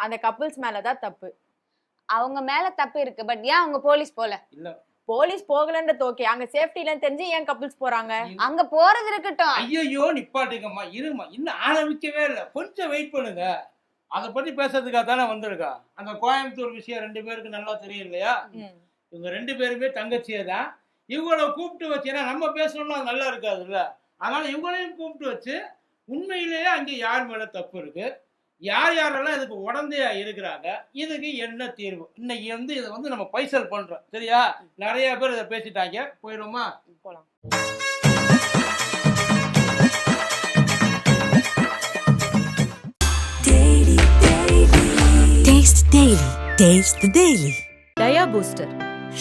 அந்த கப்புள்ஸ் மேலதான் தப்பு. அவங்க மேல தப்பு இருக்கு பட் ஏன் அவங்க போலீஸ் போல? இல்ல. போலீஸ் போகலன்றது ஓகே அங்க சேஃப்டி இல்லன்னு தெரிஞ்சு ஏன் கப்புள்ஸ் போறாங்க? அங்க போறது இருக்கட்டும். ஐயோ நிப்பாட்டுங்கம்மா. இருமா இன்னும் ஆரம்பிக்கவே இல்லை. கொஞ்சம் வெயிட் பண்ணுங்க. அதை பத்தி பேசுறதுக்காக தானே வந்திருக்கா? அந்த கோயம்புத்தூர் விஷயம் ரெண்டு பேருக்கு நல்லா தெரியும் இல்லையா. இவங்க ரெண்டு பேருமே தங்கச்சியே தான். இவங்கள கூப்பிட்டு வச்சு ஏன்னா நம்ம பேசணும்னா அது நல்லா இருக்காதுல்ல? அதனால இவங்களையும் கூப்பிட்டு வச்சு உண்மையிலேயே அங்கே யார் மேல தப்பு இருக்கு? யார் யாரெல்லாம் இதுக்கு உடந்தையா இருக்கிறாங்க இதுக்கு என்ன தீர்வு? இன்னைக்கு வந்து இதை வந்து நம்ம பைசல் பண்றோம். சரியா? நிறைய பேர் இதை பேசிட்டாங்க. போயிடுமா போலாம். Taste Daily. Taste the Daily. Dia booster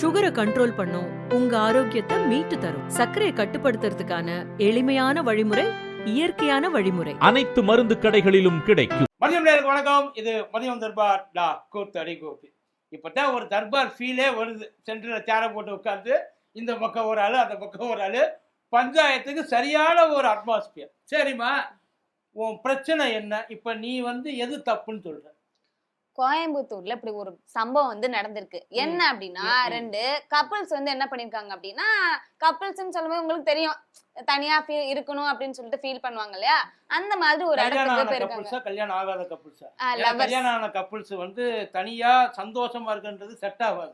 சுகரை கண்ட்ரோல் பண்ணும் உங்க ஆரோக்கியத்தை மீட்டு தரும். சர்க்கரையை கட்டுப்படுத்துறதுக்கான எளிமையான வழிமுறை இயற்கையான வழிமுறை. அனைத்து மருந்து கடைகளிலும் கிடைக்கும். மதியம் நேருக்கு வணக்கம். இது மதியம் தர்பார் டா கூத்தடி கோபி. இப்பதான் ஒரு தர்பார் ஃபீலே வருது. சென்டரில் சேரை போட்டு உட்காந்து இந்த பக்கம் ஒரு ஆளு அந்த பக்கம் ஒரு ஆளு. பஞ்சாயத்துக்கு சரியான ஒரு அட்மாஸ்பியர் சரிம்மா? உன் பிரச்சனை என்ன? இப்ப நீ வந்து எது தப்புன்னு சொல்ற? கோயம்புத்தூர்ல இப்படி ஒரு சம்பவம் வந்து நடந்திருக்கு. என்ன அப்படின்னா. ரெண்டு கப்புள்ஸ் வந்து என்ன பண்ணிருக்காங்க அப்படின்னா கப்புள்ஸ்னு சொல்லும்போது உங்களுக்கு தெரியும் தனியா feel இருக்கணும் அப்படின்னு சொல்லிட்டு ஃபீல் பண்ணுவாங்க இல்லையா? அந்த மாதிரி ஒரு இடத்துக்கு போயிருக்காங்க. கல்யாணம் ஆகாத கப்புள்ஸா. கல்யாணம் ஆன கப்புள்ஸ் வந்து தனியா சந்தோஷமா இருக்குன்றது செட் ஆகாது.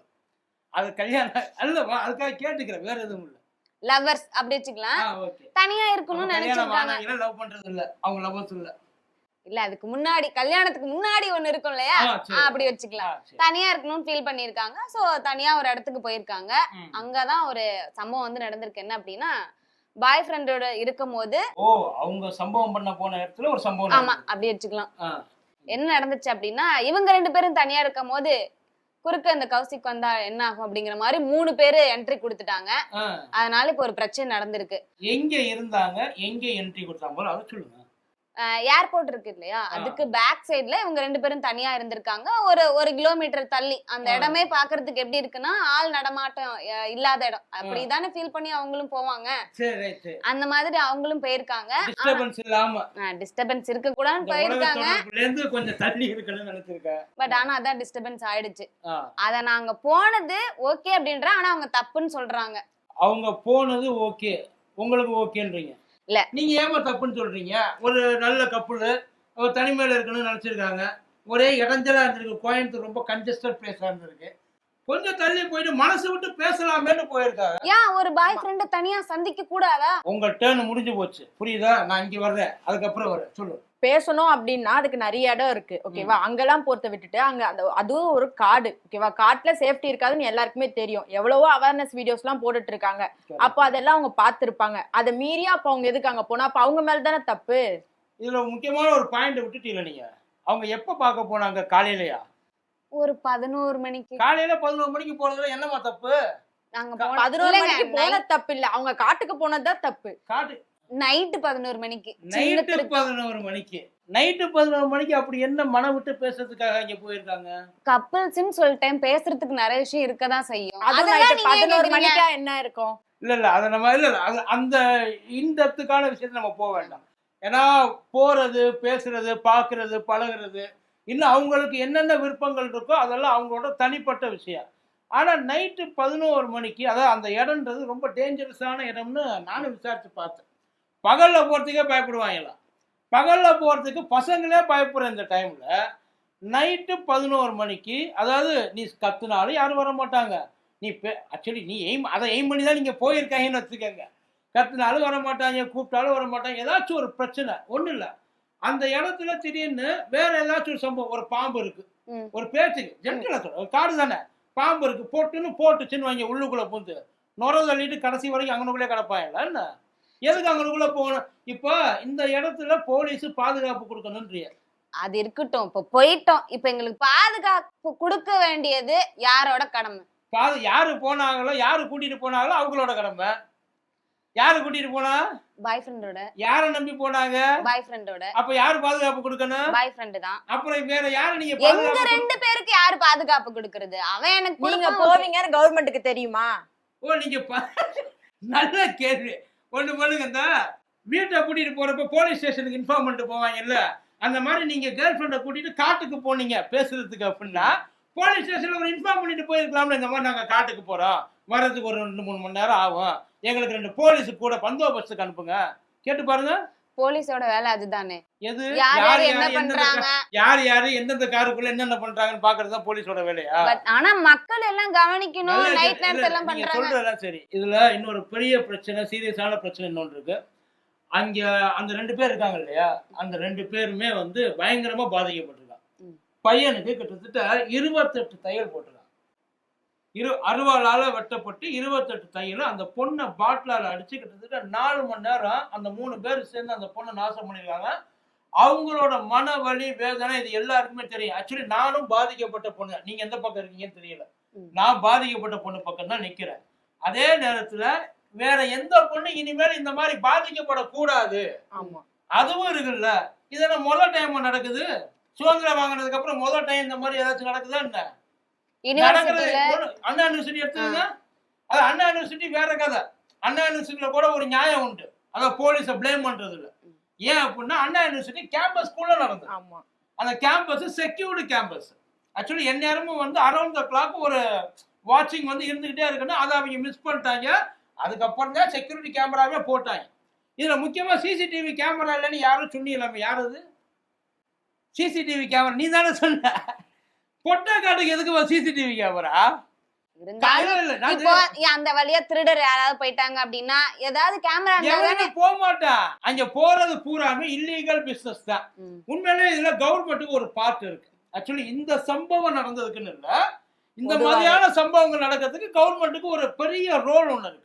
அது கல்யாணம் அல்லவா? அதுக்காக கேட்டுக்கிறேன் வேற எதுவும் இல்லை. லவர்ஸ் அப்படி வச்சுக்கலாம். தனியா இருக்கணும்னு நினைச்சிருக்காங்க. லவ் பண்றது இல்ல அவங்க லவ்வர்ஸ் இல்ல. இல்ல அதுக்கு முன்னாடி கல்யாணத்துக்கு முன்னாடி ஒண்ணு இருக்கும் இல்லையா? அப்படி வச்சுக்கலாம். தனியா இருக்கணும்னு ஃபீல் பண்ணிருக்காங்க சோ தனியா ஒரு இடத்துக்கு போயிருக்காங்க. அங்கதான் ஒரு சம்பவம் வந்து நடந்திருக்கு. என்ன அப்படின்னா பாய் ஃப்ரெண்டோட இருக்கும் போது ஓ அவங்க சம்பவம் பண்ண போன இடத்துல ஒரு சம்பவம் ஆமா. அப்படி வச்சுக்கலாம். என்ன நடந்துச்சு அப்படின்னா இவங்க ரெண்டு பேரும் தனியா இருக்கும் போது குறுக்க இந்த கௌசிக் வந்தா என்ன ஆகும் அப்படிங்கிற மாதிரி மூணு பேரு என்ட்ரி கொடுத்துட்டாங்க. அதனால இப்ப ஒரு பிரச்சனை நடந்திருக்கு. எங்க இருந்தாங்க? எங்க என்ட்ரி கொடுத்தாங்க? சொல்லுங்க. ஏர்போர்ட் இருக்கு இல்லையா? அதுக்கு பேக் சைடுல இவங்க ரெண்டு பேரும் தனியா இருந்திருக்காங்க. ஒரு ஒரு கிலோமீட்டர் தள்ளி. அந்த. இடமே பாக்குறதுக்கு எப்படி இருக்குன்னா ஆள் நடமாட்டம் இல்லாத இடம். அப்படிதானே ஃபீல் பண்ணி அவங்களும் போவாங்க? அந்த மாதிரி அவங்களும் போயிருக்காங்க. டிஸ்டர்பன்ஸ் இருக்க கூடாதுன்னு போயிருக்காங்க. பட் ஆனா அதான் டிஸ்டர்பன்ஸ் ஆயிடுச்சு. அத நாங்க போனது ஓகே அப்படின்ற ஆனா அவங்க தப்புன்னு சொல்றாங்க. அவங்க போனது ஓகே உங்களுக்கு ஓகேன்றீங்க இல்ல. நீங்க ஏமா தப்புன்னு சொல்றீங்க? ஒரு நல்ல கப்புள் ஒரு தனிமையில இருக்கணும்னு நினைச்சிருக்காங்க. ஒரே இடைஞ்சலா இருந்திருக்கு. கோயம்புத்தூர் ரொம்ப கன்ஜஸ்டட் பிளேஸா இருந்திருக்கு. கொஞ்சம் தள்ளி போயிட்டு மனசு விட்டு பேசலாமேன்னு போயிருக்காங்க. ஏன் ஒரு பாய் ஃப்ரெண்ட தனியா சந்திக்க கூடாதா உங்க டேர்ன் முடிஞ்சு போச்சு. புரியுதா? நான் இங்க வர்றேன். அதுக்கப்புறம் வரேன் சொல்லு. பேசணும் அப்படின்னா அதுக்கு நிறைய இடம் இருக்கு. ஓகேவா அங்கெல்லாம் போறத விட்டுட்டு அங்க அந்த அதுவும் ஒரு காடு. ஓகேவா காட்டுல சேஃப்டி இருக்காதுன்னு எல்லாருக்குமே தெரியும். எவ்வளவோ அவேர்னஸ் வீடியோஸ் எல்லாம் போட்டுட்டு இருக்காங்க. அப்போ அதெல்லாம் அவங்க பார்த்திருப்பாங்க. அதை மீறி அப்ப அவங்க எதுக்கு அங்க போனா? அப்ப அவங்க மேல தானே தப்பு? இதுல முக்கியமான ஒரு பாயிண்ட் விட்டுட்டீங்க நீங்க. அவங்க எப்ப பார்க்க போனாங்க காலையிலயா? ஒரு பதினோரு மணிக்கு. காலையில பதினோரு மணிக்கு போறதுல என்னமா தப்பு? நாங்க பதினோரு மணிக்கு போன தப்பு இல்ல. அவங்க காட்டுக்கு போனதுதான் தப்பு. காட்டு நைட்டு பதினோரு மணிக்கு. நைட்டு பதினோரு மணிக்கு. நைட்டு பதினோரு மணிக்கு அப்படி என்ன மனம் விட்டு பேசுறதுக்காக இங்க போயிருக்காங்க? கப்பிள்ஸ்னு சொல்லிட்டேன். பேசுறதுக்கு நிறைய விஷயம் இருக்கதான் செய்யும். அதெல்லாம் பதினோரு. மணிக்கா என்ன இருக்கும்? இல்ல இல்ல அதை நம்ம இல்ல இல்ல அந்த இன்டெப்த்துக்கான விஷயத்தை நம்ம போக வேண்டாம். ஏன்னா போறது பேசுறது பார்க்கிறது பழகுறது இன்னும் அவங்களுக்கு என்னென்ன விருப்பங்கள் இருக்கோ அதெல்லாம் அவங்களோட தனிப்பட்ட விஷயம். ஆனா நைட்டு பதினோரு மணிக்கு அதாவது அந்த இடம்ன்றது ரொம்ப டேஞ்சரஸான இடம்னு நானும் விசாரிச்சு பார்த்தேன். பகல்ல போறதுக்கே பயப்படுவாங்களாம் பகல்ல போறதுக்கு பசங்களே பயப்படுற இந்த டைம்ல நைட்டு பதினோரு மணிக்கு அதாவது நீ கத்துனாலும் யாரும் வர மாட்டாங்க. நீ ஆக்சுவலி நீ எய்ம் அதை எய்ம் பண்ணி தான் நீங்கள் போயிருக்காங்கன்னு வச்சுக்கோங்க. கத்துனாலும் வர மாட்டாங்க கூப்பிட்டாலும் வர மாட்டாங்க. ஏதாச்சும் ஒரு பிரச்சனை ஒன்றும் இல்லை. அந்த இடத்துல திடீர்னு வேற ஏதாச்சும் ஒரு சம்பவம் ஒரு பாம்பு இருக்கு. ஒரு பேச்சுக்கு சொல்ற ஒரு காடு தானே. பாம்பு இருக்கு போட்டுன்னு போட்டுச்சுன்னு வாங்க உள்ளுக்குள்ள பூந்து. நுர தள்ளிட்டு கடைசி வரைக்கும் அங்கனுக்குள்ளே கிடப்பாங்கல்ல என்ன? எதுக்கு அங்கனுக்குள்ள போகணும்? இப்போ இந்த இடத்துல போலீஸ் பாதுகாப்பு கொடுக்கணுன்றிய அது இருக்கட்டும். இப்ப போயிட்டோம். இப்ப எங்களுக்கு பாதுகாப்பு கொடுக்க வேண்டியது யாரோட கடமை? பாது யாரு போனாங்களோ யாரு கூட்டிட்டு போனாங்களோ அவங்களோட கடமை. யாரு கூட்டிட்டு போனா? பாய் ஃப்ரெண்டோட யாரை நம்பி போனாங்க? பாய் ஃப்ரெண்டோட அப்ப யாரு பாதுகாப்பு கொடுக்கணும்? பாய் ஃப்ரெண்டு தான். அப்புறம் வேற யாரு நீங்க எங்க ரெண்டு பேருக்கு யாரு பாதுகாப்பு கொடுக்கறது? அவன் எனக்கு நீங்க. போவீங்கன்னு கவர்மெண்ட்டுக்கு தெரியுமா? ஓ நீங்க நல்ல கேள்வி. ஒண்ணு பண்ணுங்க இந்த வீட்டை கூட்டிட்டு போறப்ப போலீஸ் ஸ்டேஷனுக்கு இன்ஃபார்ம் பண்ணிட்டு போவாங்க இல்லை அந்த மாதிரி நீங்க கேர்ள் ஃப்ரெண்டை கூட்டிட்டு காட்டுக்கு போனீங்க பேசுறதுக்கு அப்படின்னா போலீஸ் ஸ்டேஷன்ல ஒரு இன்ஃபார்ம் பண்ணிட்டு போயிருக்கலாம்ல இந்த மாதிரி நாங்க காட்டுக்கு போறோம். வர்றதுக்கு ஒரு ரெண்டு மூணு மணி நேரம் ஆகும். எங்களுக்கு ரெண்டு போலீஸ் கூட பந்தோபஸ்துக்கு அனுப்புங்க. கேட்டு பாருங்க. போலீஸோட வேலை அதுதானே. எது? யார் யார் என்ன பண்றாங்க? யார் யாரு எந்தெந்த காருக்குள்ள என்னென்ன பண்றாங்கன்னு பாக்குறது தான் போலீஸோட வேலையா? ஆனா மக்கள் எல்லாம் கவனிக்கணும் நைட் நேரத்துல எல்லாம் பண்றாங்க. சரி. இதுல இன்னொரு பெரிய பிரச்சனை சீரியஸான பிரச்சனை இன்னொன்று இருக்கு. அங்க அந்த ரெண்டு பேர் இருக்காங்க இல்லையா? அந்த ரெண்டு பேருமே வந்து பயங்கரமா பாதிக்கப்பட்டிருக்காங்க. பையனுக்கு கிட்டத்தட்ட இருபத்தெட்டு தையல் போட்டிருக்காங்க இரு அருவாளால வெட்டப்பட்டு இருபத்தெட்டு தையல் அந்த பொண்ணை பாட்டிலால அடிச்சு கிட்டத்தட்ட நாலு மணி நேரம் அந்த மூணு பேர் சேர்ந்து அந்த பொண்ணை நாசம் பண்ணிருக்காங்க. அவங்களோட மன வலி வேதனை இது எல்லாருக்குமே தெரியும். ஆக்சுவலி நானும் பாதிக்கப்பட்ட பொண்ணு. நீங்க எந்த பக்கம் இருக்கீங்கன்னு தெரியல. நான் பாதிக்கப்பட்ட பொண்ணு பக்கம் தான் நிக்கிறேன். அதே நேரத்துல வேற எந்த பொண்ணு இனிமேல் இந்த மாதிரி பாதிக்கப்படக்கூடாது. அதுவும் இருக்குல்ல. இதெல்லாம் முதல் டைம் நடக்குது? சுதந்திரம் வாங்கினதுக்கு அப்புறம் முதல் டைம் இந்த மாதிரி ஏதாச்சும் நடக்குதா என்ன? அண்ணா யூனிவர்சிட்டி எடுத்துக்கோங்க அது அண்ணா யூனிவர்சிட்டி வேற கதை. அண்ணா யூனிவர்சிட்டியில கூட ஒரு நியாயம் உண்டு. அதான் போலீஸை ப்ளேம் பண்றது இல்ல ஏன் அப்படின்னா அண்ணா யூனிவர்சிட்டி கேம்பஸ் குள்ள நடந்தது. ஆமா. அந்த கேம்பஸ் செக்யூர்டு கேம்பஸ் ஆக்சுவலி எந்நேரமும் வந்து அரௌண்ட் த கிளாக் ஒரு வாட்சிங் வந்து இருந்துகிட்டே இருக்குன்னு அதை அவங்க மிஸ் பண்ணிட்டாங்க. அதுக்கப்புறம் தான் செக்யூரிட்டி கேமராவே போட்டாங்க. இதுல முக்கியமா சிசிடிவி கேமரா இல்லைன்னு யாரும் சொன்னீங்களாமே? யார் அது? சிசிடிவி கேமரா நீ தானே சொன்ன. பொட்டை காட்டுக்கு எதுக்கு சிசிடிவி கேமரா அந்த வழியா திருடர் யாராவது போயிட்டாங்க அப்படின்னா ஏதாவது கேமரா போக மாட்டான் அங்க போறது பூராமே இல்லீகல் பிசினஸ் தான். உண்மையிலே இதுல கவர்மெண்ட்டுக்கு ஒரு பார்ட் இருக்கு. ஆக்சுவலி இந்த சம்பவம் நடந்ததுக்குன்னு இல்ல. இந்த. மாதிரியான சம்பவங்கள் நடக்கிறதுக்கு கவர்மெண்ட்டுக்கு ஒரு பெரிய ரோல் ஒண்ணு இருக்கு.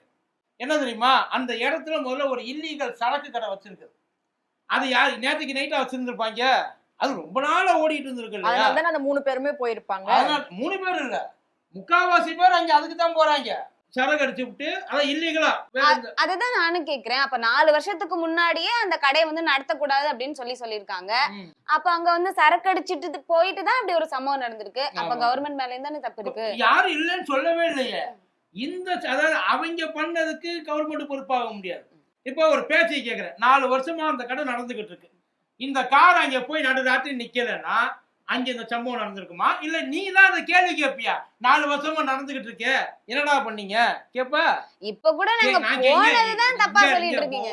என்ன தெரியுமா? அந்த இடத்துல முதல்ல ஒரு இல்லீகல் சரக்கு கடை வச்சிருக்குது. அது யார்? நேற்றுக்கு நைட்டா வச்சிருந்திருப்பாங்க. அது ரொம்ப நாளா ஓடிட்டு இருந்திருக்கு அதனால தானே அந்த மூணு பேருமே போயிருப்பாங்க. அதனால மூணு பேர் இல்ல. முக்காவாசி பேர் அங்க அதுக்கு தான் போறாங்க. சரக்கு அடிச்சு விட்டு அதான் எந்த- அதுதான் நானும் கேக்குறேன். அப்ப நாலு வருஷத்துக்கு முன்னாடியே அந்த கடையை வந்து நடத்தக்கூடாது அப்படின்னு சொல்லி சொல்லியிருக்காங்க. அப்ப அங்க வந்து சரக்கு அடிச்சிட்டு போயிட்டு தான் இப்படி ஒரு சம்பவம் நடந்திருக்கு. அப்ப. கவர்மெண்ட் மேல தானே தப்பு இருக்கு? யாரும் இல்லைன்னு சொல்லவே இல்லையே. இந்த அதாவது அவங்க பண்ணதுக்கு கவர்மெண்ட் பொறுப்பாக முடியாது. இப்போ ஒரு பேச்சை கேட்கிறேன் நாலு வருஷமா அந்த கடை நடந்துகிட்டு இருக்கு. இந்த கார் அங்க போய் நடு ராத்திரி அங்க இந்த சம்பவம் நடந்திருக்குமா? இல்ல நீ தான் அந்த கேள்வி கேட்பியா நாலு வருஷமா நடந்துகிட்டு இருக்கே. என்னடா பண்ணீங்க? கேப்ப? இப்ப கூட இருக்கீங்க.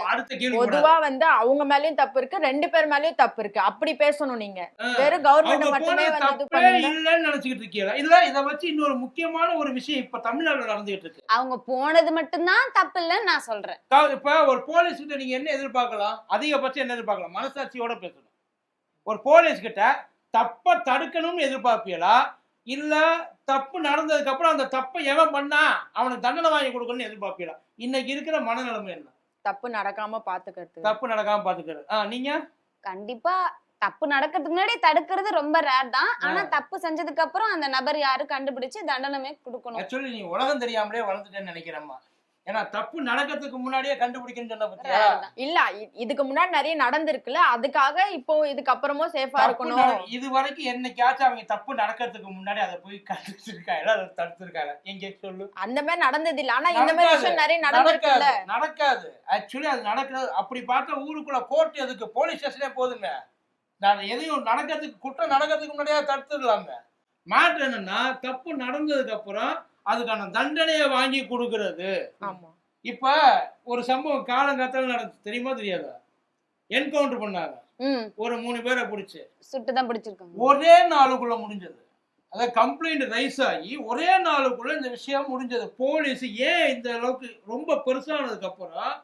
பொதுவா வந்து அவங்க மேலயும் தப்பு இருக்கு ரெண்டு பேர் மேலயும் தப்பு இருக்கு. அப்படி பேசணும் நீங்க. வெறும் கவர்மெண்ட் மட்டுமே இல்லைன்னு நினைச்சுக்கிட்டு இருக்கீங்களா? இல்ல இதை வச்சு இன்னொரு முக்கியமான ஒரு விஷயம் இப்ப தமிழ்நாட்டுல நடந்துகிட்டு இருக்கு. அவங்க போனது மட்டும்தான் தப்பு இல்லைன்னு நான் சொல்றேன். இப்ப ஒரு போலீஸ் கிட்ட நீங்க என்ன எதிர்பார்க்கலாம்? அதிகபட்சம் என்ன எதிர்பார்க்கலாம்? மனசாட்சியோட பேசணும். ஒரு போலீஸ் கிட்ட தப்ப தடுக்கணும்னு எதிர்பார்ப்பீங்களா இல்ல தப்பு நடந்ததுக்கு அப்புறம் அந்த தப்பை எவன் பண்ணா அவனுக்கு தண்டனை வாங்கி கொடுக்கணும்னு எதிர்பார்ப்பீங்களா இன்னைக்கு இருக்கிற மனநிலைமை என்ன? தப்பு நடக்காம பாத்துக்கிறது. தப்பு நடக்காம பாத்துக்கிறது. ஆ நீங்க? கண்டிப்பா தப்பு நடக்கிறதுக்கு முன்னாடி தடுக்கிறது ரொம்ப ரேர் தான். ஆனா தப்பு செஞ்சதுக்கு அப்புறம் அந்த நபர் யாரு கண்டுபிடிச்சு தண்டனமே கொடுக்கணும். ஆக்சுவலி நீ உலகம் தெரியாமலே வளர்ந்துட்டேன்னு நினைக்கிறேம்மா. ஏன்னா தப்பு நடக்கிறதுக்கு முன்னாடியே கண்டுபிடிக்கணும்னு சொன்ன பத்தியா. இல்ல இதுக்கு முன்னாடி நிறைய நடந்திருக்குல்ல அதுக்காக இப்போ இதுக்கு அப்புறமும் சேஃபா இருக்கணும். இது வரைக்கும் என்னைக்காச்சும் அவங்க தப்பு நடக்கிறதுக்கு முன்னாடி அதை போய் கண்டுச்சிருக்காங்க அதை தடுத்திருக்காங்க எங்க சொல்லு. அந்த மாதிரி நடந்தது இல்ல. ஆனா இந்த மாதிரி. விஷயம் நிறைய நடந்திருக்குல்ல. நடக்காது. ஆக்சுவலி அது நடக்கிறது அப்படி பார்த்தா ஊருக்குள்ள கோர்ட் எதுக்கு? போலீஸ் ஸ்டேஷனே போதுமே. நான் எதையும் நடக்கிறதுக்கு குற்றம் நடக்கிறதுக்கு முன்னாடியே தடுத்துடலாமே. மேட்ரு என்னன்னா தப்பு நடந்ததுக்கு அப்புறம் அதுக்கான தண்டனையை வாங்கி கொடுக்கறது. இப்ப ஒரு சம்பவம் காலங்காத்தால நடந்துச்சு. தெரியுமா தெரியாதா? என்கவுண்டர் பண்ணாங்க. ஒரு மூணு பேரை பிடிச்சு. சுட்டுதான் பிடிச்சிருக்காங்க. ஒரே நாளுக்குள்ள முடிஞ்சது. அதாவது கம்ப்ளைண்ட் ரைஸ் ஆகி ஒரே நாளுக்குள்ள இந்த விஷயம் முடிஞ்சது. போலீஸ் ஏன் இந்த அளவுக்கு ரொம்ப பெருசானதுக்கு அப்புறம்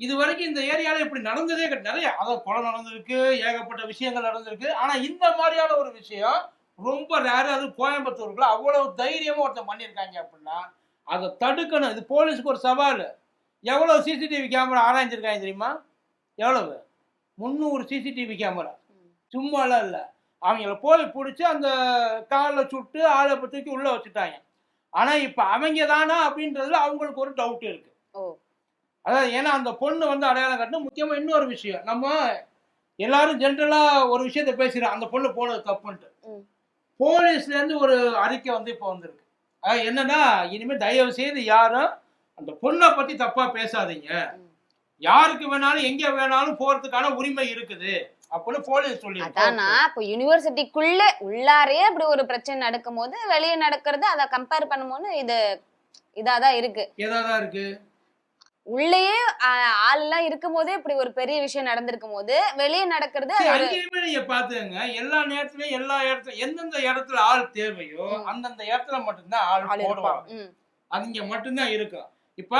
இது வரைக்கும் இந்த ஏரியால இப்படி நடந்ததே நிறைய அதாவது கொலை நடந்திருக்கு ஏகப்பட்ட விஷயங்கள் நடந்திருக்கு. ஆனா இந்த மாதிரியான ஒரு விஷயம் ரொம்ப ரேரு அது கோயம்புத்தூருக்குள்ள அவ்வளவு தைரியமா ஒருத்தன் பண்ணியிருக்காங்க அப்படின்னா அதை தடுக்கணும். இது போலீஸ்க்கு ஒரு சவால். எவ்வளவு சிசிடிவி கேமரா ஆராய்ஞ்சிருக்காங்க தெரியுமா? எவ்வளவு? முந்நூறு சிசிடிவி கேமரா சும்மாலாம் இல்லை. அவங்கள போய் பிடிச்சி அந்த காலில் சுட்டு ஆளை தூக்கி உள்ள வச்சுட்டாங்க. ஆனா இப்ப அவங்க தானா அப்படின்றதுல அவங்களுக்கு ஒரு டவுட் இருக்கு. ஓ. அதாவது ஏன்னா அந்த பொண்ணு வந்து அடையாளம் கட்டணும் முக்கியமா இன்னொரு விஷயம். நம்ம எல்லாரும் ஜென்ரலா ஒரு விஷயத்த பேசுறோம் அந்த பொண்ணு போனது தப்புன்ட்டு. ம். போலீஸ்ல இருந்து ஒரு அறிக்கை வந்து இப்போ வந்திருக்கு அதாவது என்னன்னா இனிமே தயவு செய்து யாரும் அந்த பொண்ணை பத்தி தப்பா பேசாதீங்க. யாருக்கு வேணாலும் எங்க வேணாலும் போறதுக்கான உரிமை இருக்குது அப்படின்னு போலீஸ் சொல்லி அதானா இப்போ யூனிவர்சிட்டிக்குள்ள உள்ளாரே அப்படி ஒரு பிரச்சனை நடக்கும் போது வெளியே நடக்கிறது அதை கம்பேர் பண்ணும்போது இது இதாதான் இருக்கு ஏதாதான் இருக்கு உள்ளேயே ஆ- ஆள் எல்லாம் இருக்கும் போதே இப்படி ஒரு பெரிய விஷயம் நடந்திருக்கும் போது வெளியே நடக்கிறது அங்கேயுமே நீங்க பாத்துங்க எல்லா நேரத்துலயும் எல்லா இடத்துல எந்தெந்த இடத்துல ஆள் தேவையோ. அந்தந்த இடத்துல மட்டும்தான் ஆள் போடுவாங்க. அது இங்க மட்டும்தான் இருக்கும். இப்ப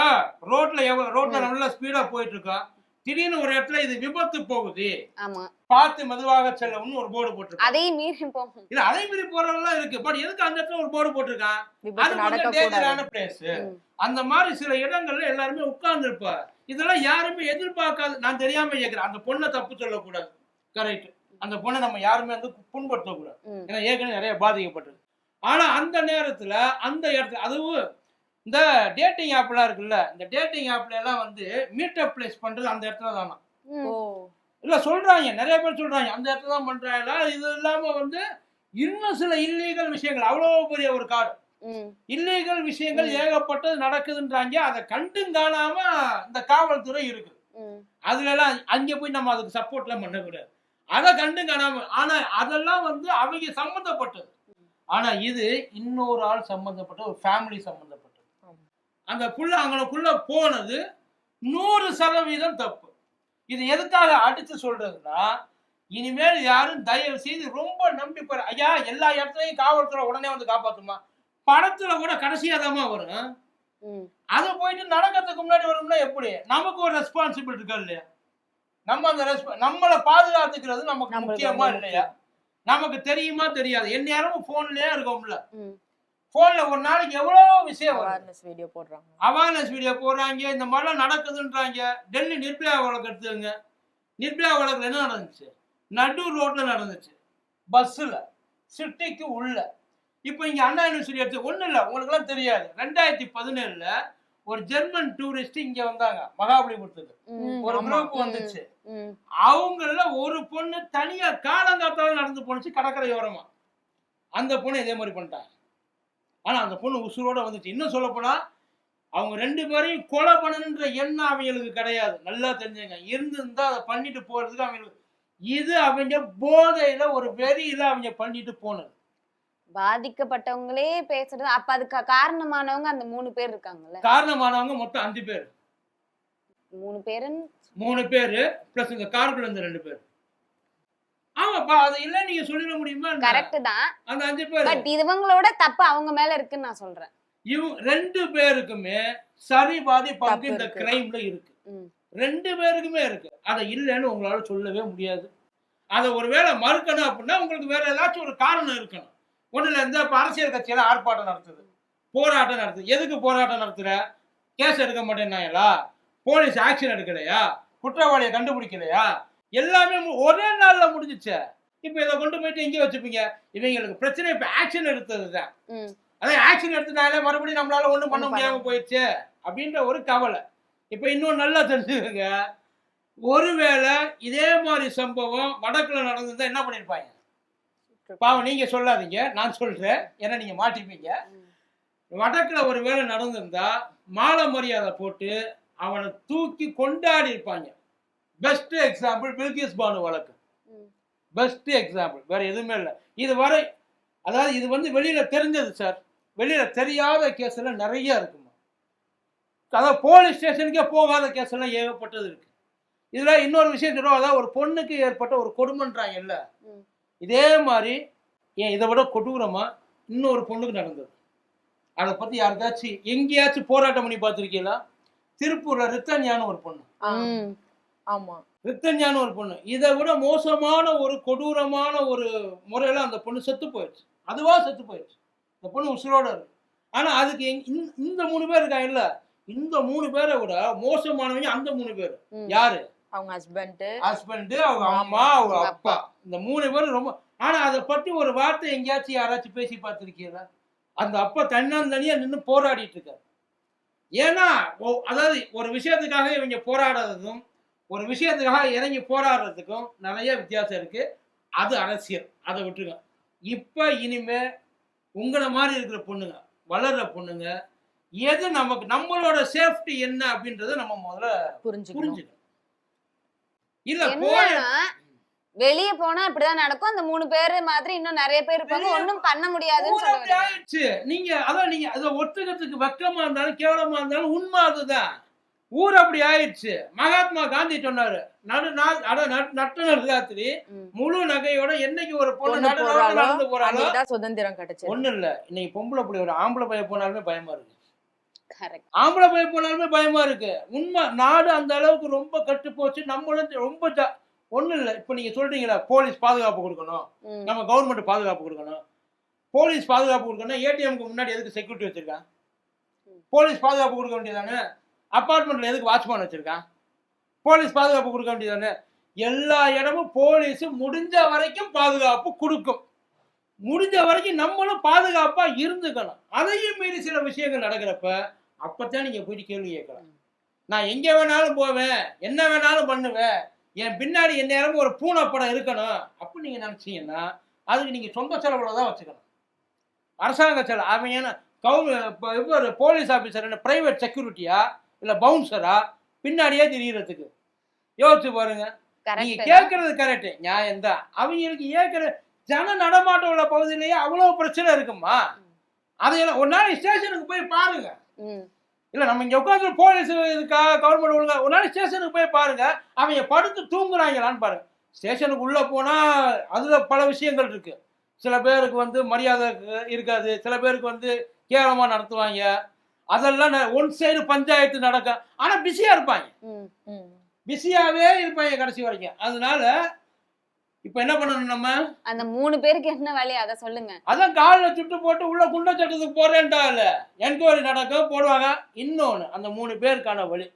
ரோட்ல எவ்வளவு ரோட்ல. நல்லா ஸ்பீடா போயிட்டு இருக்கோம். திடீர்னு ஒரு இடத்துல இது விபத்து போகுது. பார்த்து மெதுவாக செல்லணும்னு ஒரு போர்டு போட்டிருக்கான் அதையும் மீறி போகும் இல்ல அதே மாதிரி போறதெல்லாம் இருக்கு. பட் எதுக்கு அந்த இடத்துல ஒரு போர்டு போட்டிருக்கான் அது கொஞ்சம் டேஞ்சரான பிளேஸ். அந்த மாதிரி சில இடங்கள்ல எல்லாருமே உட்கார்ந்து இருப்பார் இதெல்லாம் யாருமே எதிர்பார்க்காது நான் தெரியாம கேட்கிறேன் அந்த பொண்ணை தப்பு சொல்லக்கூடாது. கரெக்ட் அந்த பொண்ணை நம்ம யாருமே வந்து புண்படுத்தக்கூடாது. ஏன்னா ஏற்கனவே நிறைய பாதிக்கப்பட்டது ஆனா அந்த நேரத்துல அந்த இடத்துல அதுவும் இந்த டேட்டிங் ஆப்லாம் இருக்குல்ல இந்த டேட்டிங் ஆப்ல எல்லாம் வந்து மீட்டப் பிளேஸ் பண்றது அந்த இடத்துல தானா இல்ல சொல்றாங்க நிறைய பேர் சொல்றாங்க அந்த இடத்துல தான் பண்றாங்க இது இல்லாம வந்து இன்னும் சில இல்லீகல் விஷயங்கள் அவ்வளவு பெரிய ஒரு காடு. இல்லீகல் விஷயங்கள். ஏகப்பட்டது நடக்குதுன்றாங்க அதை கண்டும் காணாம இந்த காவல்துறை இருக்குது. ம். அதுல எல்லாம் அங்க போய் நம்ம அதுக்கு சப்போர்ட்லாம் பண்ணக்கூடாது அதை கண்டும் காணாம ஆனா அதெல்லாம் வந்து அவங்க சம்பந்தப்பட்டது ஆனா இது இன்னொரு ஆள் சம்பந்தப்பட்ட ஒரு ஃபேமிலி சம்பந்தப்பட்டது ஆமா. அந்த புள்ள அங்கனக்குள்ள போனது நூறு சதவீதம் தப்பு. இது எதுக்காக அடிச்சு சொல்றதுன்னா இனிமேல் யாரும் தயவு செய்து ரொம்ப நம்பி போற ஐயா எல்லா இடத்துலயும் காவல்துறை உடனே வந்து காப்பாத்துமா? படத்துல கூட கடைசியா வரும். ம். அது போயிட்டு நடக்கிறதுக்கு முன்னாடி வரும்னா எப்படி? நமக்கு ஒரு ரெஸ்பான்சிபிலிட்டி இருக்கா இல்லையா? நம்ம அந்த ரெஸ்பா நம்மளை பாதுகாத்துக்கிறது நமக்கு முக்கியமா இல்லையா? நமக்கு தெரியுமா தெரியாது. எந்நேரமும் போன்லயே இருக்கோம்ல. போன்ல ஒரு நாளைக்கு எவ்வளவு விஷயம் அவேர்னஸ் வீடியோ போடுறாங்க. அவேர்னஸ் வீடியோ போடுறாங்க. இந்த மாதிரிலாம் நடக்குதுன்றாங்க. டெல்லி நிர்பயா வழக்கு எடுத்துங்க நிர்பயா வழக்குல என்ன நடந்துச்சு? நடு ரோட்ல நடந்துச்சு. பஸ்ஸில் சிட்டிக்கு உள்ள. இப்போ இங்க அண்ணா யூனிவர்சிட்டி எடுத்து ஒன்றும் இல்லை. உங்களுக்குலாம் தெரியாது. ரெண்டாயிரத்தி பதினேழுல ஒரு ஜெர்மன் டூரிஸ்ட் இங்க வந்தாங்க. மகாபலிபுரத்துக்கு. ஒரு. குரூப் வந்துச்சு. அவங்கள ஒரு பொண்ணு தனியா காலங்காத்தால நடந்து போனுச்சு கடற்கரையோரமா அந்த பொண்ணு இதே மாதிரி பண்ணிட்டாங்க. ஆனா அந்த பொண்ணு உசுரோட வந்துச்சு. இன்னும் சொல்ல போனா அவங்க ரெண்டு பேரையும் கொலை பண்ணணுன்ற எண்ணம் அவங்களுக்கு கிடையாது. நல்லா தெரிஞ்சுங்க. இருந்திருந்தா அதை பண்ணிட்டு போறதுக்கு அவங்களுக்கு இது அவங்க போதையில ஒரு வெறியில அவங்க பண்ணிட்டு போனது. பாதிக்கப்பட்டவங்களே பேசுறது அப்ப அதுக்கு காரணமானவங்க அந்த மூணு பேர் இருக்காங்கல்ல? காரணமானவங்க மொத்தம் அஞ்சு பேர். மூணு பேருன்னு மூணு பேரு பிளஸ் இந்த காருக்குள்ள இருந்த ரெண்டு பேர். ஆமாப்பா அது இல்ல நீங்க சொல்லிட முடியுமா? கரெக்ட் தான். அந்த அஞ்சு பேர். பட் இவங்களோட தப்பு அவங்க மேல இருக்குன்னு நான் சொல்றேன். இவங்க ரெண்டு பேருக்குமே சரி பாதி பங்கு இந்த. கிரைம்ல இருக்கு. ரெண்டு பேருக்குமே இருக்கு. அதை இல்லைன்னு உங்களால சொல்லவே முடியாது. அதை ஒருவேளை மறுக்கணும் அப்படின்னா உங்களுக்கு வேற ஏதாச்சும் ஒரு காரணம் இருக்கணும். ஒண்ணுல இப்ப அரசியல் கட்சியெல்லாம் ஆர்ப்பாட்டம் நடத்துது. போராட்டம் நடத்துது. எதுக்கு போராட்டம் நடத்துற? கேஸ் எடுக்க மாட்டேன்னாங்களா போலீஸ் ஆக்ஷன் எடுக்கலையா? குற்றவாளியை கண்டுபிடிக்கலையா? எல்லாமே ஒரே நாள்ல முடிஞ்சிச்சே. இப்ப இதை கொண்டு போயிட்டு எங்கே வச்சுப்பீங்க. இவங்களுக்கு பிரச்சனை இப்ப ஆக்ஷன் எடுத்தது தான். அதான் ஆக்ஷன் எடுத்தனால மறுபடியும் நம்மளால ஒண்ணும் பண்ண ஒண்ணும் முடியாம போயிடுச்சு அப்படின்ற ஒரு கவலை. இப்ப இன்னும் நல்லா தெரிஞ்சுக்கங்க. ஒருவேளை இதே மாதிரி சம்பவம் வடக்குல நடந்திருந்தா என்ன பண்ணிருப்பாங்க? பாவம் நீங்க சொல்லாதீங்க. நான் சொல்றேன். ஏன்னா நீங்க மாட்டிப்பீங்க. வடக்குல ஒரு வேளை நடந்திருந்தா மாலை மரியாதை போட்டு அவனை தூக்கி கொண்டாடி இருப்பாங்க. பெஸ்ட் எக்ஸாம்பிள் பில்கிஸ் பானு வழக்கு. ம். பெஸ்ட் எக்ஸாம்பிள் வேற எதுவுமே இல்லை. இது வரை அதாவது இது வந்து வெளியில தெரிஞ்சது சார் வெளியில தெரியாத கேஸ் எல்லாம் நிறைய இருக்குமா? அதாவது போலீஸ் ஸ்டேஷனுக்கே போகாத கேஸ் எல்லாம் ஏகப்பட்டது இருக்கு. இதுல இன்னொரு விஷயம் சொல்றோம். அதாவது ஒரு பொண்ணுக்கு ஏற்பட்ட ஒரு கொடுமைன்றாங்க இல்ல. இதே மாதிரி ஏன் இதை விட கொடூரமா இன்னொரு பொண்ணுக்கு நடந்தது. அதை பத்தி யாருக்காச்சும் எங்கேயாச்சும் போராட்டம் பண்ணி பார்த்துருக்கீங்களா? திருப்பூர்ல ரித்தன்யான்னு ஒரு பொண்ணு. ஆமா. ரித்தன்யான்னு ஒரு பொண்ணு. இதை விட மோசமான ஒரு கொடூரமான ஒரு முறையில அந்த பொண்ணு செத்து போயிடுச்சு. அதுவா செத்து போயிடுச்சு. இந்த பொண்ணு உசுரோட இருக்கு. ஆனா அதுக்கு இந்த- மூணு பேர் இருக்காங்க இல்ல? இந்த மூணு பேரை விட மோசமானவங்க அந்த மூணு பேர். யாரு? அவங்க ஹஸ்பண்ட் ஹஸ்பண்ட் அவங்க அம்மா அவங்க அப்பா. இந்த மூணு பேரும் ரொம்ப ஆனா அதை பத்தி ஒரு வார்த்தை எங்கேயாச்சும் யாராச்சும் பேசி பார்த்திருக்கீங்களா? அந்த அப்பா தன்னந்தனியா நின்று போராடிட்டு இருக்காரு. ஏன்னா அதாவது ஒரு விஷயத்துக்காக இவங்க போராடுறதும் ஒரு விஷயத்துக்காக இறங்கி போராடுறதுக்கும் நிறைய வித்தியாசம் இருக்கு. அது அரசியல். அதை விட்டுருங்க. இப்ப இனிமே உங்களை மாதிரி இருக்கிற பொண்ணுங்க வளர்ற பொண்ணுங்க எது நமக்கு நம்மளோட சேஃப்டி என்ன அப்படின்றத நம்ம முதல்ல புரிஞ்சுக்கணும். புரிஞ்சுக்கணும். இல்ல என்னன்னா வெளிய போனா இப்படிதான் நடக்கும். அந்த மூணு பேரு மாதிரி இன்னும் நிறைய பேர் இருப்பாங்க. ஒண்ணும் பண்ண முடியாதுன்னு வரீங்க. ஆயிடுச்சு. நீங்க அதான் நீங்க அதை ஒத்துக்கிறதுக்கு வெக்கமா இருந்தாலும் கேவலமா இருந்தாலும் உண்மை அதுதான். ஊர் அப்படி ஆயிடுச்சு. மகாத்மா காந்தி சொன்னாரு நடு நாள் அட நட்- நட்ட நடுராத்திரி. முழு நகையோட என்னைக்கு ஒரு பொண்ணு நடந்து போறாளோ? சுதந்திரம் கிடைச்சது. ஒண்ணு இல்ல. இன்னைக்கு பொம்பளை புள்ளி ஒரு ஆம்பளை பையன் போனாலுமே பயமா இருக்கு. ஆம்பளை பையன் போனாலுமே பயமா இருக்கு. உண்மை நாடு அந்த அளவுக்கு ரொம்ப கட்டு போச்சு. நம்மளும் ரொம்ப ஒண்ணும் இல்ல. இப்ப நீங்க சொல்றீங்களா போலீஸ் பாதுகாப்பு கொடுக்கணும். நம்ம கவர்மெண்ட் பாதுகாப்பு கொடுக்கணும். போலீஸ் பாதுகாப்பு கொடுக்கணும் ஏடிஎம்க்கு முன்னாடி எதுக்கு செக்யூரிட்டி வச்சிருக்கான் போலீஸ் பாதுகாப்பு கொடுக்க வேண்டியதானே அப்பார்ட்மெண்ட்ல எதுக்கு வாட்ச்மேன் வச்சிருக்கான் போலீஸ் பாதுகாப்பு கொடுக்க வேண்டியதானே எல்லா இடமும் போலீஸ் முடிஞ்ச வரைக்கும் பாதுகாப்பு கொடுக்கும். முடிஞ்ச வரைக்கும் நம்மளும் பாதுகாப்பா இருந்துக்கணும். அதையும் மீறி சில விஷயங்கள் நடக்கிறப்ப அப்பத்தான் நீங்க போயிட்டு கேள்வி கேட்கலாம். நான் எங்க வேணாலும் போவேன். என்ன வேணாலும் பண்ணுவேன். என் பின்னாடி என் நேரமும் ஒரு பூனை படம் இருக்கணும். அப்படின்னு நீங்க நினைச்சீங்கன்னா அதுக்கு நீங்க சொந்த செலவுல தான் வச்சுக்கணும். அரசாங்க செலவு அவன் கவு போலீஸ் ஆஃபீஸர் என்ன பிரைவேட் செக்யூரிட்டியா இல்ல பவுன்சரா பின்னாடியே திரியறதுக்கு. யோசிச்சு பாருங்க. நீங்க. கேட்கறது கரெக்ட் நியாயம் தான். அவங்களுக்கு ஏற்கிற ஜன நடமாட்டம் உள்ள பகுதியிலேயே அவ்வளவு பிரச்சனை இருக்குமா? அதையெல்லாம் ஒரு நாள் ஸ்டேஷனுக்கு போய் பாருங்க. இல்ல நம்ம இங்க உட்காந்து போலீஸ் இருக்கா கவர்மெண்ட் ஒழுங்கா ஒரு நாள் ஸ்டேஷனுக்கு போய் பாருங்க. அவங்க படுத்து தூங்குறாங்களான்னு பாருங்க. ஸ்டேஷனுக்கு உள்ள போனா அதுல பல விஷயங்கள் இருக்கு. சில பேருக்கு வந்து மரியாதை இருக்காது. சில பேருக்கு வந்து கேவலமா நடத்துவாங்க. அதெல்லாம் ஒன் சைடு பஞ்சாயத்து நடக்கும் ஆனா பிஸியா இருப்பாங்க. ம். ம். பிஸியாவே இருப்பாங்க கடைசி வரைக்கும். அதனால இப்ப என்ன பண்ணணும் நம்ம? அந்த மூணு பேருக்கு என்ன வேலையா அத சொல்லுங்க. அதான் காலில் சுட்டு போட்டு உள்ள குண்ட சட்டத்துக்கு போறேன்டா இல்ல என்கொயரி நடக்கும் போடுவாங்க. இன்னொன்னு அந்த மூணு பேருக்கான வழி.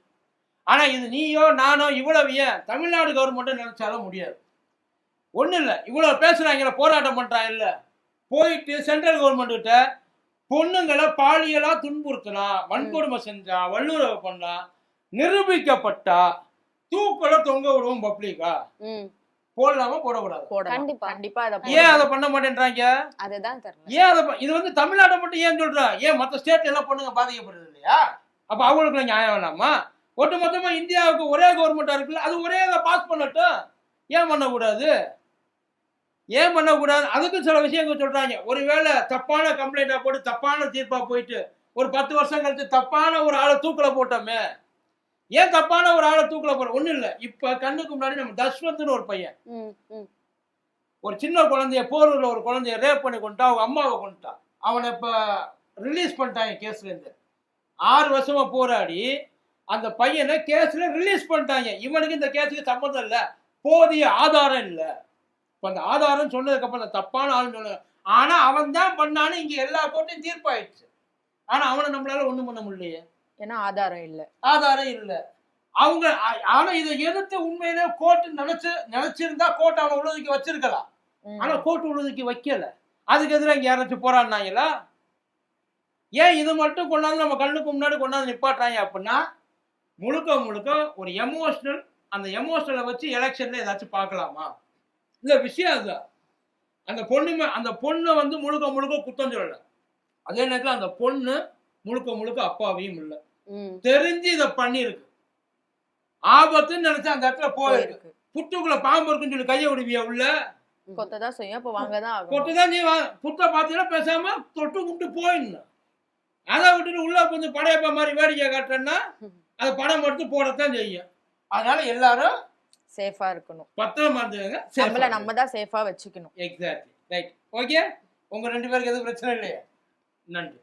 ஆனா இது நீயோ நானோ இவ்வளவு ஏன்? தமிழ்நாடு கவர்மெண்ட்டும் நினைச்சாலும் முடியாது. ஒண்ணும் இல்ல இவ்வளவு பேசுறாங்கல்ல போராட்டம் பண்றாங்க இல்ல. போயிட்டு சென்ட்ரல் கவர்மெண்ட் கிட்ட பொண்ணுங்களை பாலியலா துன்புறுத்தினா வன்கொடுமை செஞ்சா வல்லுறவு பண்ணா நிரூபிக்கப்பட்டா தூக்கல தொங்க விடுவோம் பப்ளிக்கா ம். போடலாமா போடக்கூடாது. கண்டிப்பா. கண்டிப்பா அதை ஏன். அதை பண்ண மாட்டேன்றாங்க அதுதான் ஏன் அதை இது வந்து தமிழ்நாட்டை மட்டும் ஏன் சொல்றா ஏன் மற்ற ஸ்டேட்ல எல்லாம் பொண்ணுங்க பாதிக்கப்படுறது இல்லையா அப்ப அவங்களுக்கு நியாயம் வேணாமா ஒட்டு மொத்தமா இந்தியாவுக்கு ஒரே கவர்மெண்டா இருக்குல்ல அது ஒரே இதை பாஸ் பண்ணட்டும் ஏன் பண்ணக்கூடாது ஏன் பண்ணக்கூடாது? அதுக்கும் சில விஷயங்கள் சொல்றாங்க. ஒருவேளை தப்பான கம்ப்ளைண்டா போட்டு தப்பான தீர்ப்பா போயிட்டு ஒரு பத்து வருஷம் கழிச்சு தப்பான ஒரு ஆளை தூக்கில போட்டோமே ஏன் தப்பான ஒரு ஆளை தூக்கில போட ஒண்ணும் இல்ல. இப்ப கண்ணுக்கு முன்னாடி நம்ம தஸ்வந்த்னு ஒரு பையன். ஒரு சின்ன குழந்தைய போரூர்ல ஒரு குழந்தைய ரேப் பண்ணி கொண்டுட்டா அவங்க அம்மாவை கொண்டுட்டான் அவனை இப்ப ரிலீஸ் பண்ணிட்டாங்க கேஸ்ல இருந்து ஆறு வருஷமா போராடி அந்த பையனை கேஸ்ல ரிலீஸ் பண்ணிட்டாங்க. இவனுக்கு இந்த கேஸுக்கு சம்மந்தம் இல்ல. போதிய ஆதாரம் இல்ல. இப்ப அந்த ஆதாரம் சொன்னதுக்கு அப்புறம் அந்த தப்பான ஆளுன்னு சொன்னது ஆனா அவன் தான் பண்ணான்னு இங்க எல்லா கோர்ட்டையும் தீர்ப்பாயிடுச்சு. ஆனா அவனை நம்மளால ஒண்ணும் பண்ண முடியலையே. ஏன்னா ஆதாரம் இல்ல. ஆதாரம் இல்ல. அவங்க ஆனா இதை எதிர்த்து உண்மையிலே கோர்ட் நினைச்சு நினைச்சிருந்தா கோர்ட் அவனை உள்ளதுக்கு வச்சிருக்கலாம். ஆனா கோர்ட் உள்ளதுக்கு வைக்கல. அதுக்கு எதிராக இங்க யாராச்சும் போராடினாங்களா ஏன் இது மட்டும் கொண்டாந்து நம்ம கண்ணுக்கு முன்னாடி கொண்டாந்து நிப்பாட்டுறாங்க அப்படின்னா முழுக்க முழுக்க ஒரு எமோஷனல் அந்த எமோஷனலை வச்சு எலெக்ஷன்ல ஏதாச்சும் பார்க்கலாமா? இந்த விஷயம் அதுதான் அந்த பொண்ணு மே- அந்த பொண்ணை வந்து முழுக்க முழுக்க குத்தம் சொல்லல. அதே நேரத்தில் அந்த பொண்ணு முழுக்க முழுக்க அப்பாவையும் இல்லை. தெரிஞ்சு இதை பண்ணியிருக்கு ஆபத்துன்னு நினைச்சா அந்த இடத்துல போயிருக்கு. புட்டுக்குள்ள பாம்பு இருக்குன்னு சொல்லி கையை விடுவியா உள்ள? கொத்ததான் செய்யும். அப்ப வாங்கதான் கொட்டுதான் நீ வா- புட்டை பார்த்தீங்கன்னா பேசாம தொட்டு கும்பிட்டு போயிடணும். அதை விட்டுட்டு உள்ள கொஞ்சம் படையப்பா மாதிரி வேடிக்கை காட்டுறேன்னா அது படம் எடுத்து போடத்தான் செய்யும். அதனால எல்லாரும் சேஃபா இருக்கணும். பத்திரமா இருந்துங்க நம்மள நம்ம தான் சேஃபா வச்சுக்கணும். எக்ஸாக்ட்லி ரைட் ஓகே உங்க ரெண்டு பேருக்கு எதுவும் பிரச்சனை இல்லையா? நன்றி.